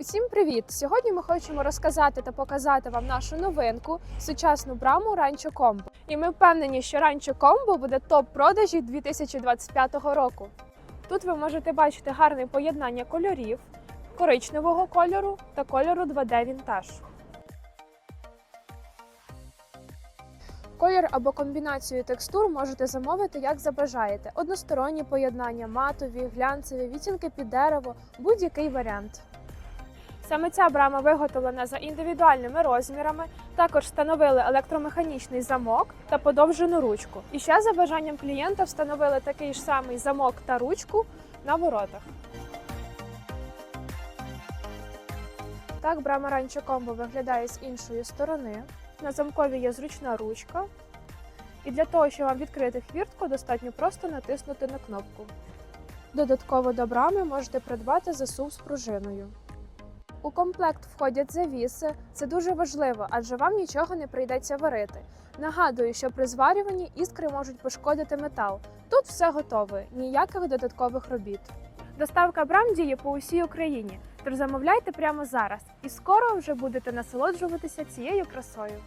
Усім привіт! Сьогодні ми хочемо розказати та показати вам нашу новинку сучасну браму Ранчо Комбо. І ми впевнені, що Ранчо Комбо буде топ продажів 2025 року. Тут ви можете бачити гарне поєднання кольорів, коричневого кольору та кольору 2D Вінтаж. Колір або комбінацію текстур можете замовити як забажаєте: односторонні поєднання, матові, глянцеві, відтінки під дерево, будь-який варіант. Саме ця брама виготовлена за індивідуальними розмірами. Також встановили електромеханічний замок та подовжену ручку. І ще за бажанням клієнта встановили такий ж самий замок та ручку на воротах. Так брама Ранчо Комбо виглядає з іншої сторони. На замкові є зручна ручка. І для того, щоб вам відкрити хвіртку, достатньо просто натиснути на кнопку. Додатково до брами можете придбати засув з пружиною. У комплект входять завіси. Це дуже важливо, адже вам нічого не прийдеться варити. Нагадую, що при зварюванні іскри можуть пошкодити метал. Тут все готове, ніяких додаткових робіт. Доставка брам діє по усій Україні, тож замовляйте прямо зараз, і скоро вже будете насолоджуватися цією красою.